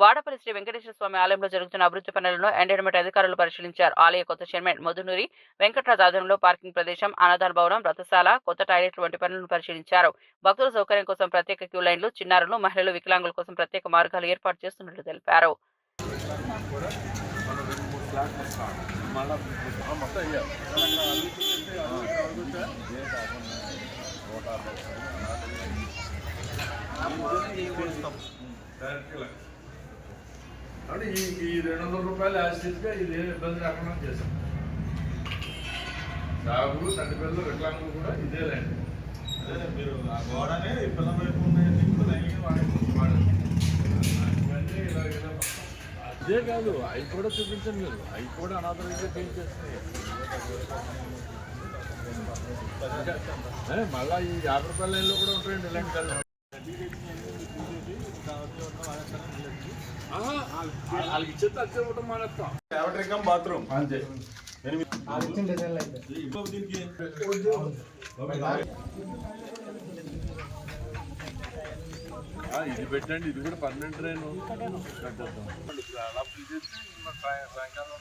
వాడపల్లి శ్రీ వెంకటేశ్వర స్వామి ఆలయంలో జరుగుతున్న అభివృద్ధి పనులను ఎండోమెంట్ అధికారులు పరిశీలించారు. ఆలయ కొత్త చైర్మన్ మధునూరి వెంకటరాజ్ ఆధ్వర్యంలో పార్కింగ్ ప్రదేశం అన్నదాన భవనం రథశాల కొత్త టాయిలెట్లు వంటి పనులను పరిశీలించారు. భక్తుల సౌకర్యం కోసం ప్రత్యేక క్యూ లైన్లు చిన్నారులు మహిళలు వికలాంగుల కోసం ప్రత్యేక మార్గాలు ఏర్పాటు చేస్తున్నట్లు తెలిపారు. అంటే ఈ ఈ రెండు వందల రూపాయలు యాసిడ్గా ఇది ఏం ఇబ్బంది రాకుండా చేశాం. సాగులు తండ్రి పిల్లలు వికలాంగులు కూడా ఇదే ల్యాండ్ అదే మీరు ఆ గోడనే పిల్లల వైపు ఉన్నాయని ఇప్పుడు లైన్ వాడండి ఇవన్నీ ఇలా ఇలా అదే కాదు అవి కూడా చూపించండి మీరు. అవి కూడా అనాథరైతే క్లీన్ చేస్తున్నాయి ఏ, మళ్ళా ఈ యాభై రూపాయల లైన్లో కూడా ఉంటాయండి ఇలాంటి వాళ్ళకి ఇచ్చేస్తే అచ్చే ఇవ్వటం మానేస్తాం ల్యాబరేటరీ బాత్రూమ్ అంతే. దీనికి ఇది పెట్టండి ఇది కూడా పర్మనెంట్ రైన్ కట్టేద్దాం సాయంకాలం